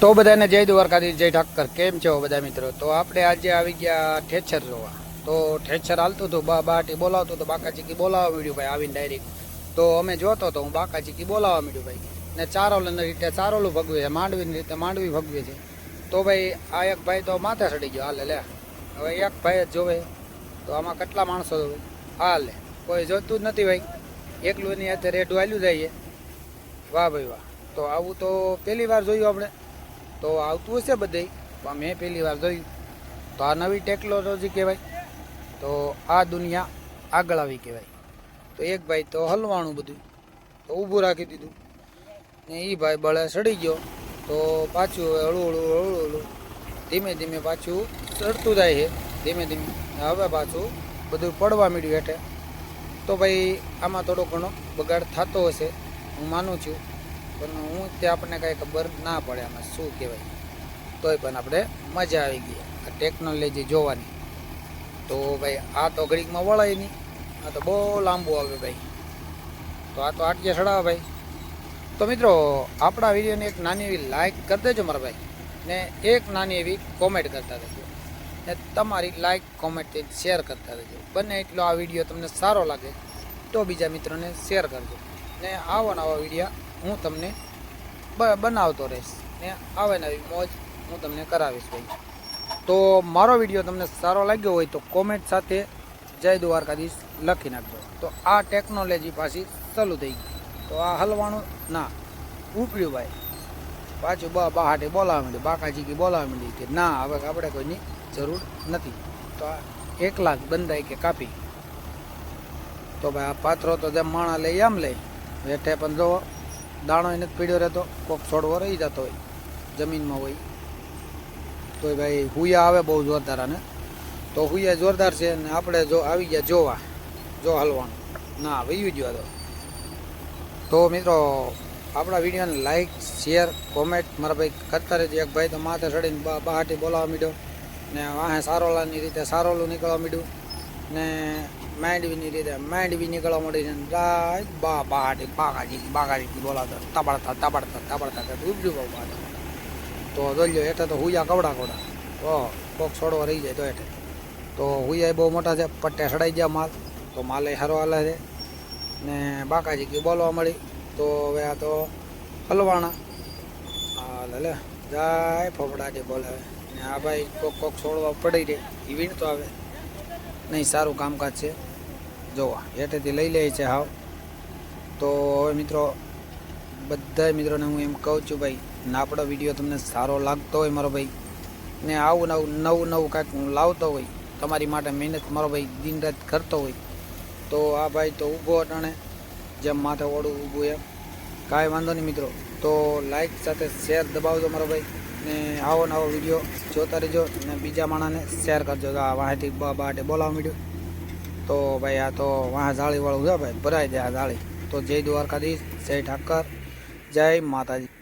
તો બધાને જય દ્વારકાધીશ, જય ઠાકર. કેમ છો બધા મિત્રો? તો આપણે આજે આવી ગયા ઠેચર જોવા. તો ઠેચર હાલતું હતું, બા બાટી બોલાવતું તો બાકાચીકી બોલાવવા મળ્યું ભાઈ આવીને ડાયરેક્ટ તો અમે જોતો તો હું બાકાજી કી બોલાવવા મળ્યું ભાઈ. ને ચારોલની રીતે ચારોલું ભગવે છે, માંડવીની રીતે માંડવી ભગવે છે. તો ભાઈ આ એક ભાઈ તો માથે ચડી ગયો, હાલે લે. હવે એક ભાઈ જ જોવે. તો આમાં કેટલા માણસો જોવે? હાલે. કોઈ જોતું જ નથી ભાઈ. એકલું એની હાથે રેડું હાલ્યું જાય વાહ ભાઈ વાહ. તો આવું તો પહેલી વાર જોયું આપણે. તો આવતું હશે બધે. પણ મેં પહેલી વાર જોયું. તો આ નવી ટેકનોલોજી કહેવાય. તો આ દુનિયા આગળ આવી કહેવાય. તો એક ભાઈ તો હલવાણું બધું. તો ઊભું રાખી દીધું. ને એ ભાઈ બળે સડી ગયો. તો પાછું હવે હળું હળું હળું હળું ધીમે ધીમે પાછું ચડતું જાય છે. ધીમે ધીમે. હવે પાછું બધું પડવા માંડ્યું હેઠે. તો ભાઈ આમાં થોડો ઘણો બગાડ થતો હશે. હું માનું છું. પણ હું તે આપણને કાંઈ ખબર ના પડે આમાં શું કહેવાય. તોય પણ આપણે મજા આવી ગઈ. આ ટેકનોલોજી જોવાની. તો ભાઈ, આ તો ઘડીકમાં વળાય નહીં. આ તો બહુ લાંબુ આવે ભાઈ. તો આ તો આટકે સડાવે ભાઈ. તો મિત્રો, આપણા વિડીયોને એક નાની એવી લાઇક કરી દેજો મારા ભાઈ. ને એક નાની એવી કોમેન્ટ કરતા રહેજો. ને તમારી લાઇક કોમેન્ટ શેર કરતા રહેજો. બંને એટલો આ વીડિયો તમને સારો લાગે, તો બીજા મિત્રોને શેર કરજો. ને આવા નવા વિડીયા હું તમને બનાવતો રહીશ. ને આવે નવી મોજ હું તમને કરાવીશ ભાઈ. તો મારો વીડિયો તમને સારો લાગ્યો હોય તો કોમેન્ટ સાથે જય દ્વારકાધીશ લખી નાખજો. તો આ ટેકનોલોજી પાછી ચાલુ થઈ ગઈ. તો આ હલવાનું, ના, ઉપડ્યું ભાઈ. પાછું બા બહાટે બોલાવા માંડી બાકાજી કે બોલાવા માંડી કે ના, હવે આપણે કોઈની જરૂર નથી. તો આ એક લાખ બંધાય કે કાપી. તો ભાઈ આ પાત્રો તો જેમ માણા લઈ એમ લે વેઠે પણ જો દાણો એને પીડ્યો રહેતો, કોક છોડવો રહી જતો હોય, જમીનમાં હોય. તો ભાઈ, હુયા આવે બહુ જોરદાર અને તો હુયા જોરદાર છે ને આપણે જો આવી ગયા જોવા, જો હલવાનું. ના, વયું ગયો તો. તો મિત્રો, આપણા વિડીયોને લાઇક શેર કોમેન્ટ મારા ભાઈ કરતા રહેજો એક ભાઈ તો માથે ચડીને બહાટી બોલાવવા માંડ્યો. ને વાહે સારોલાની રીતે સારોલું નીકળવા માંડ્યું. ને માંડવીની રીતે માંડવી નીકળવા મળી જાય બા બાડી બાગાજી બાગાજી બોલાવતા તબડતા તબડતા તબડતા ઉપડ્યું બહુ બાદ તો જોઈ એટલે તો હુયા કવડા કવડા ઓ કોક છોડવા રહી જાય તો એટલે તો હુયા બહુ મોટા છે પટ્ટે સડાઈ ગયા માલ તો માલે હરો હાલે છે ને બાકાજી કે બોલવા મળી તો હવે આ તો હલવાણા હાલ લે જાય ફોફડાટી બોલાવે ને આ ભાઈ કોક કોક છોડવા પડી રહે એ વીણતો આવે નહીં, સારું કામકાજ છે. જોવા, હેઠેથી લઈ લે છે હાવ. તો હવે મિત્રો બધા મિત્રોને હું એમ કહું છું ભાઈ ના આપણો વીડિયો તમને સારો લાગતો હોય મારો ભાઈ, ને આવું નવું નવું નવું કાંઈક હું લાવતો હોય, તમારી માટે મહેનત મારો ભાઈ દિન રાત કરતો હોય, તો આ ભાઈ તો ઊભો અટાણે, જેમ માથે ઓળું ઊભું એમ. કાંઈ વાંધો નહીં મિત્રો. તો લાઈક સાથે શેર દબાવજો મારો ભાઈ. ને આવો નવો વીડિયો જોતા રહેજો ને બીજા માણસને શેર કરજો. આ વાંહેથી બાટે બોલાવવા મીડ્યો તો ભાઈ આ તો વાહ જાળીવાળું છે ભાઈ. ભરાઈ જાય આ જાળી તો જય દ્વારકાધીશ, જય ઠાકર, જય માતાજી.